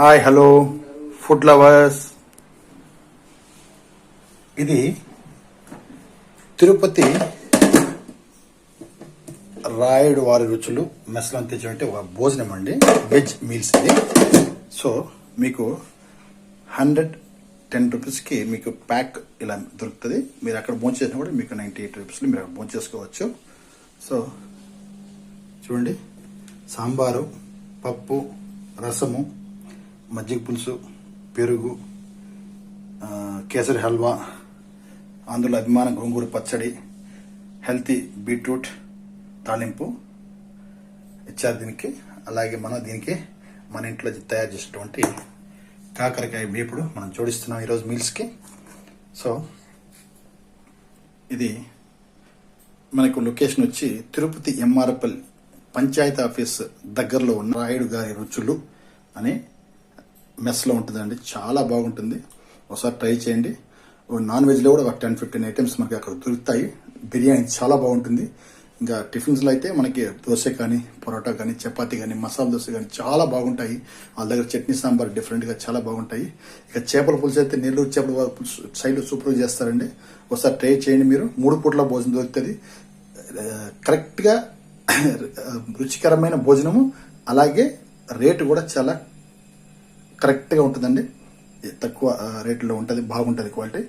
Hi hello food lovers ఇది తిరుపతి రాయుడు వారి రుచులు మెస్లం తెచ్చినట్టు ఒక భోజనం అండి వెజ్ మీల్స్ ఇది. సో మీకు హండ్రెడ్ టెన్ రూపీస్కి మీకు ప్యాక్ ఇలా దొరుకుతుంది. మీరు అక్కడ భోజనం చేసినా కూడా మీకు నైంటీ ఎయిట్ రూపీస్లో మీరు అక్కడ భోజనం చేసుకోవచ్చు. సో చూడండి. సాంబారు పప్పు రసము మజ్జిగ పులుసు పెరుగు కేసరి హల్వా అందులో అభిమాన గోంగూర పచ్చడి హెల్తీ బీట్రూట్ తాలింపు ఇచ్చారు దీనికి. అలాగే మనం దీనికి మన ఇంట్లో తయారు చేసినటువంటి కాకరకాయ వేపుడు మనం జోడిస్తున్నాం ఈరోజు మీల్స్కి. సో ఇది మనకు లొకేషన్ వచ్చి తిరుపతి ఎంఆర్ఎఫ్ఎల్ పంచాయతీ ఆఫీస్ దగ్గరలో ఉన్న రాయుడు గారి రుచులు అని మెస్లో ఉంటుందండి. చాలా బాగుంటుంది. ఒకసారి ట్రై చేయండి. నాన్ వెజ్లో కూడా ఒక టెన్ ఫిఫ్టీన్ ఐటమ్స్ మనకి అక్కడ దొరుకుతాయి. బిర్యానీ చాలా బాగుంటుంది. ఇంకా టిఫిన్స్లో అయితే మనకి దోశ కానీ పొరోటా కానీ చపాతి కానీ మసాలా దోశ కానీ చాలా బాగుంటాయి. వాళ్ళ దగ్గర చట్నీ సాంబార్ డిఫరెంట్గా చాలా బాగుంటాయి. ఇక చేపల పులుసు అయితే నెల్లూరు చేపల పులుసు సైడ్లో సూపర్ చేస్తారండి. ఒకసారి ట్రై చేయండి మీరు. మూడు పూట్ల భోజనం దొరుకుతుంది. కరెక్ట్గా రుచికరమైన భోజనము అలాగే రేటు కూడా చాలా కరెక్ట్గా ఉంటుందండి. తక్కువ రేట్లో ఉంటుంది బాగుంటుంది క్వాలిటీ.